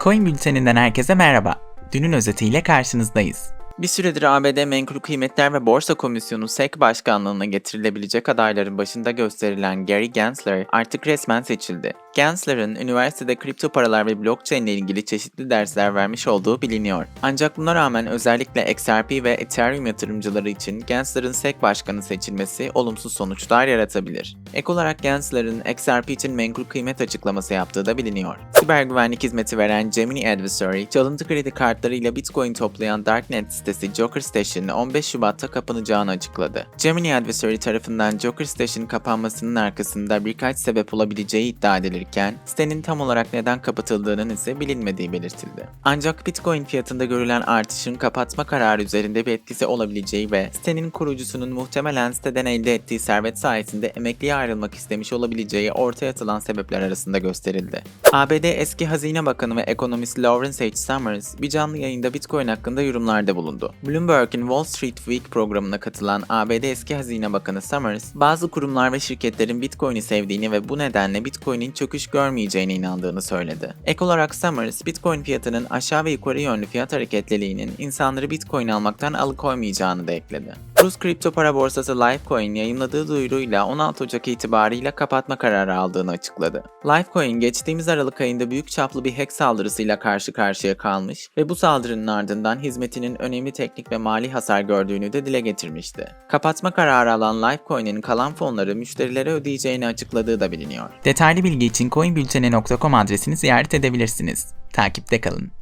Coin Bülteni'nden herkese merhaba. Dünün özetiyle karşınızdayız. Bir süredir ABD Menkul Kıymetler ve Borsa Komisyonu SEC başkanlığına getirilebilecek adayların başında gösterilen Gary Gensler artık resmen seçildi. Gensler'ın üniversitede kripto paralar ve blockchain ile ilgili çeşitli dersler vermiş olduğu biliniyor. Ancak buna rağmen özellikle XRP ve Ethereum yatırımcıları için Gensler'ın SEC başkanı seçilmesi olumsuz sonuçlar yaratabilir. Ek olarak Gensler'ın XRP için menkul kıymet açıklaması yaptığı da biliniyor. Siber güvenlik hizmeti veren Gemini Adversary, çalıntı kredi kartlarıyla Bitcoin toplayan Darknet sitesi Joker Stash'in 15 Şubat'ta kapanacağını açıkladı. Gemini Adversary tarafından Joker Stash'in kapanmasının arkasında birkaç sebep olabileceği iddia edilirken, sitenin tam olarak neden kapatıldığının ise bilinmediği belirtildi. Ancak Bitcoin fiyatında görülen artışın kapatma kararı üzerinde bir etkisi olabileceği ve sitenin kurucusunun muhtemelen siteden elde ettiği servet sayesinde emekliye ayrılmak istemiş olabileceği ortaya atılan sebepler arasında gösterildi. ABD eski Hazine Bakanı ve ekonomist Lawrence H. Summers bir canlı yayında Bitcoin hakkında yorumlarda bulundu. Bloomberg'in Wall Street Week programına katılan ABD eski Hazine Bakanı Summers, bazı kurumlar ve şirketlerin Bitcoin'i sevdiğini ve bu nedenle Bitcoin'in çöküş görmeyeceğine inandığını söyledi. Ek olarak Summers, Bitcoin fiyatının aşağı ve yukarı yönlü fiyat hareketliliğinin insanları Bitcoin almaktan alıkoymayacağını da ekledi. Rus kripto para borsası Litecoin yayınladığı duyuruyla 16 Ocak itibarıyla kapatma kararı aldığını açıkladı. Litecoin geçtiğimiz Aralık ayında büyük çaplı bir hack saldırısıyla karşı karşıya kalmış ve bu saldırının ardından hizmetinin önemli teknik ve mali hasar gördüğünü de dile getirmişti. Kapatma kararı alan Litecoin'in kalan fonları müşterilere ödeyeceğini açıkladığı da biliniyor. Detaylı bilgi için coinbülteni.com adresini ziyaret edebilirsiniz. Takipte kalın.